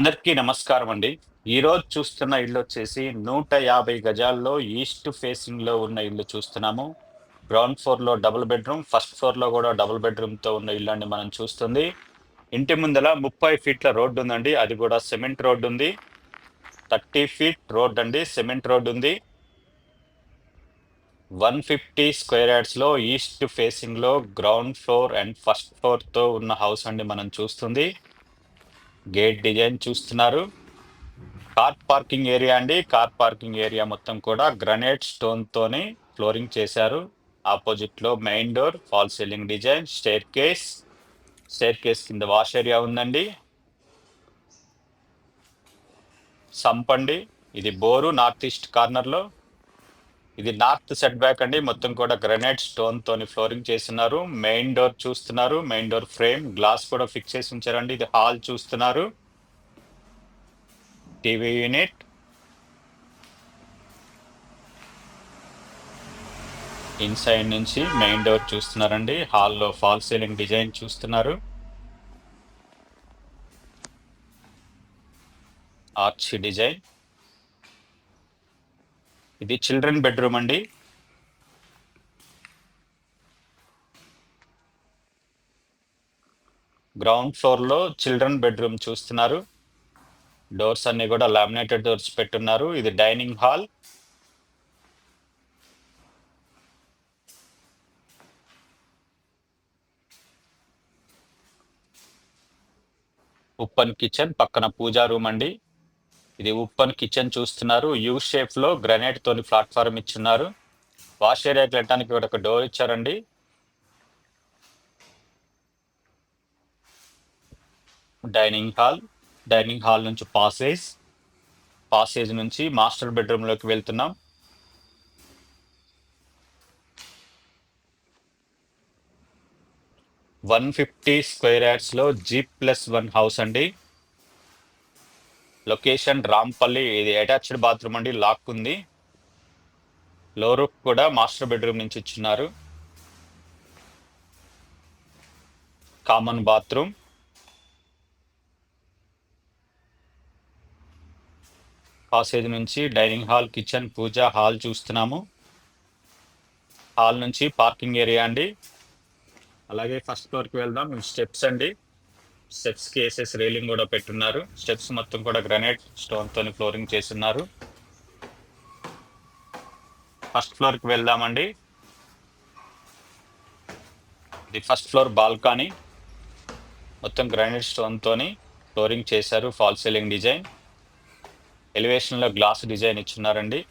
అందరికీ నమస్కారం అండి. ఈరోజు చూస్తున్న ఇల్లు వచ్చేసి నూట యాభై గజాల్లో ఈస్ట్ ఫేసింగ్లో ఉన్న ఇల్లు చూస్తున్నాము. గ్రౌండ్ ఫ్లోర్లో డబుల్ బెడ్రూమ్ ఫస్ట్ ఫ్లోర్లో కూడా డబుల్ బెడ్రూమ్తో ఉన్న ఇల్లు అండి మనం చూస్తుంది. ఇంటి ముందల ముప్పై ఫీట్ల రోడ్డు ఉందండి. అది కూడా సిమెంట్ రోడ్డు ఉంది. థర్టీ ఫీట్ రోడ్ అండి. సిమెంట్ రోడ్డు ఉంది. వన్ ఫిఫ్టీ స్క్వేర్ యార్డ్స్లో ఈస్ట్ ఫేసింగ్లో గ్రౌండ్ ఫ్లోర్ అండ్ ఫస్ట్ ఫ్లోర్తో ఉన్న హౌస్ అండి మనం చూస్తుంది. గేట్ డిజైన్ చూస్తున్నారు. కార్ పార్కింగ్ ఏరియా అండి. కార్ పార్కింగ్ ఏరియా మొత్తం కూడా గ్రనైట్ స్టోన్ తోని ఫ్లోరింగ్ చేశారు. ఆపోజిట్లో main door fall ceiling design staircase. Staircase కింద వాష్ ఏరియా ఉందండి. సంపండి ఇది బోరు నార్త్ ఈస్ట్ కార్నర్లో. ఇది నార్త్ సెట్ బ్యాక్ అండి. మొత్తం కూడా గ్రనైట్ స్టోన్ తోని ఫ్లోరింగ్ చేస్తున్నారు. మెయిన్ డోర్ చూస్తున్నారు. మెయిన్ డోర్ ఫ్రేమ్ గ్లాస్ కూడా ఫిక్స్ చేసి ఉంచారండి. ఇది హాల్ చూస్తున్నారు. TV unit. ఇన్సైడ్ నుంచి మెయిన్ డోర్ చూస్తున్నారండి. హాల్లో ఫాల్ సీలింగ్ డిజైన్ చూస్తున్నారు. Arch design. ఇది చిల్డ్రన్ బెడ్రూమ్ అండి. గ్రౌండ్ ఫ్లోర్లో చిల్డ్రన్ బెడ్రూమ్ చూస్తున్నారు. డోర్స్ అన్ని కూడా లామినేటెడ్ డోర్స్ పెట్టున్నారు. ఇది డైనింగ్ హాల్. ఉప్పన్ కిచెన్ పక్కన పూజా రూమ్ అండి. ఇది ఉప్పన్ కిచెన్ చూస్తున్నారు. యూ షేప్లో గ్రనైట్ తోని ప్లాట్ఫామ్ ఇచ్చున్నారు. వాష్ ఏరియాకి వెళ్ళడానికి ఇక్కడ ఒక డోర్ ఇచ్చారండి. డైనింగ్ హాల్ డైనింగ్ హాల్ నుంచి పాసేజ్ పాసేజ్ నుంచి మాస్టర్ బెడ్రూమ్లోకి వెళ్తున్నాం. వన్ ఫిఫ్టీ స్క్వేర్ యార్డ్స్లో జీ ప్లస్ వన్ హౌస్ అండి. లొకేషన్ రాంపల్లి ఇది అటాచ్డ్ బాత్రూమ్ అండి లాక్ ఉంది. లో రూఫ్ కూడా మాస్టర్ బెడ్రూమ్ నుంచి ఇచ్చినారు. Common bathroom. పాసేజ్ నుంచి dining hall kitchen puja hall చూస్తున్నాము. హాల్ నుంచి పార్కింగ్ ఏరియా అండి. అలాగే ఫస్ట్ ఫ్లోర్కి వెళ్దాం స్టెప్స్ అండి. స్టెప్స్కి వేసేసి రైలింగ్ కూడా పెట్టున్నారు. స్టెప్స్ మొత్తం కూడా గ్రనైట్ స్టోన్ తోని ఫ్లోరింగ్ చేస్తున్నారు. ఫస్ట్ ఫ్లోర్కి వెళ్దామండి. The first floor balcony. మొత్తం గ్రానైట్ స్టోన్ తోని ఫ్లోరింగ్ చేశారు ఫాల్ సీలింగ్ డిజైన్. ఎలివేషన్లో గ్లాస్ డిజైన్ ఇచ్చున్నారండి.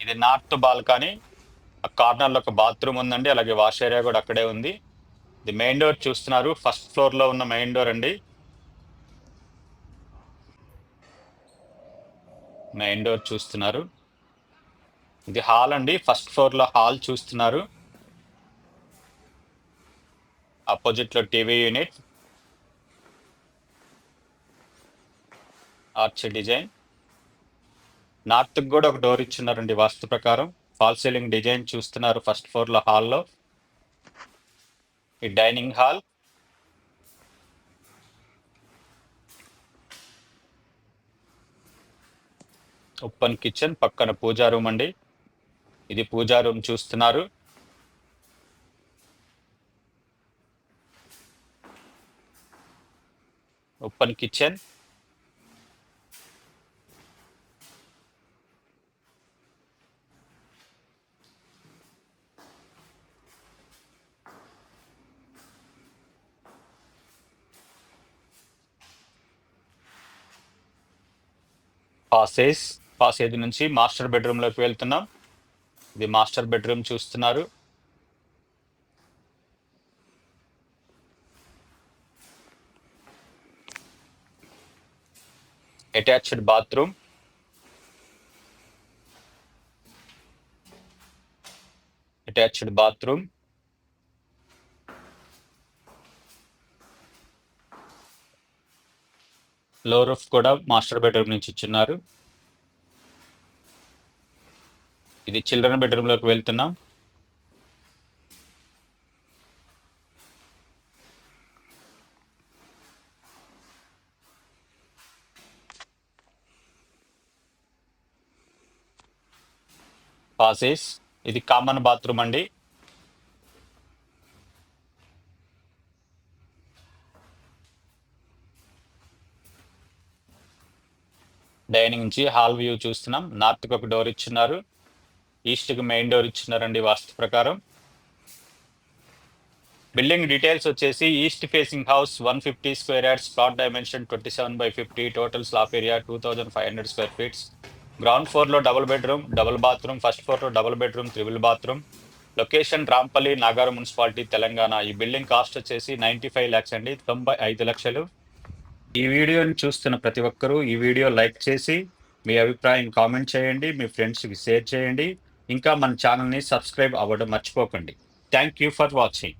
ఇది నార్త్ బాల్కనీ. ఆ కార్నర్లో ఒక బాత్రూమ్ ఉందండి. అలాగే వాష్ ఏరియా కూడా అక్కడే ఉంది. ఇది మెయిన్ డోర్ చూస్తున్నారు. ఫస్ట్ ఫ్లోర్లో ఉన్న మెయిన్ డోర్ అండి. మెయిన్ డోర్ చూస్తున్నారు. ఇది హాల్ అండి. ఫస్ట్ ఫ్లోర్లో హాల్ చూస్తున్నారు. అపోజిట్లో TV unit. Arch design. North కూడా ఒక డోర్ ఇచ్చున్నారండి వాస్తు ప్రకారం. ఫాల్ సీలింగ్ డిజైన్ చూస్తున్నారు ఫస్ట్ ఫ్లోర్లో హాల్లో. ఈ డైనింగ్ హాల్. ఓపెన్ కిచెన్ పక్కన పూజా రూమ్ అండి. ఇది పూజా రూమ్ చూస్తున్నారు. Open kitchen. పాసేజ్ పాసేజ్ నుంచి మాస్టర్ బెడ్రూమ్లోకి వెళ్తున్నాం. ఇది మాస్టర్ బెడ్రూమ్ చూస్తున్నారు. Attached bathroom. Attached bathroom. Low roof కూడా మాస్టర్ బెడ్రూమ్ నుంచి ఇచ్చున్నారు. ఇది చిల్డ్రన్ బెడ్రూమ్లోకి వెళ్తున్నాం. పాసేస్ ఇది కామన్ బాత్రూమ్ అండి. డైనింగ్ నుంచి హాల్ వ్యూ చూస్తున్నాం. నార్త్కి ఒక డోర్ ఇచ్చున్నారు. ఈస్ట్కి మెయిన్ డోర్ ఇచ్చున్నారండి వాస్తు ప్రకారం. బిల్డింగ్ డీటెయిల్స్ వచ్చేసి east facing house one fifty square yards plot dimension twenty seven by fifty total slab area two thousand five hundred square feets. Ground ఫ్లోర్లో double bedroom double bathroom first ఫ్లోర్లో double bedroom triple bathroom. Location Rampalli Nagaram municipality Telangana. ఈ building cost వచ్చేసి ninety five lakhs అండి. తొంభై ఐదు లక్షలు. ఈ వీడియోని చూస్తున్న ప్రతి ఒక్కరూ ఈ వీడియో లైక్ చేసి మీ అభిప్రాయం కామెంట్ చేయండి మీ ఫ్రెండ్స్కి షేర్ చేయండి. ఇంకా మన ఛానల్ని సబ్స్క్రైబ్ అవ్వడం మర్చిపోకండి. Thank you for watching.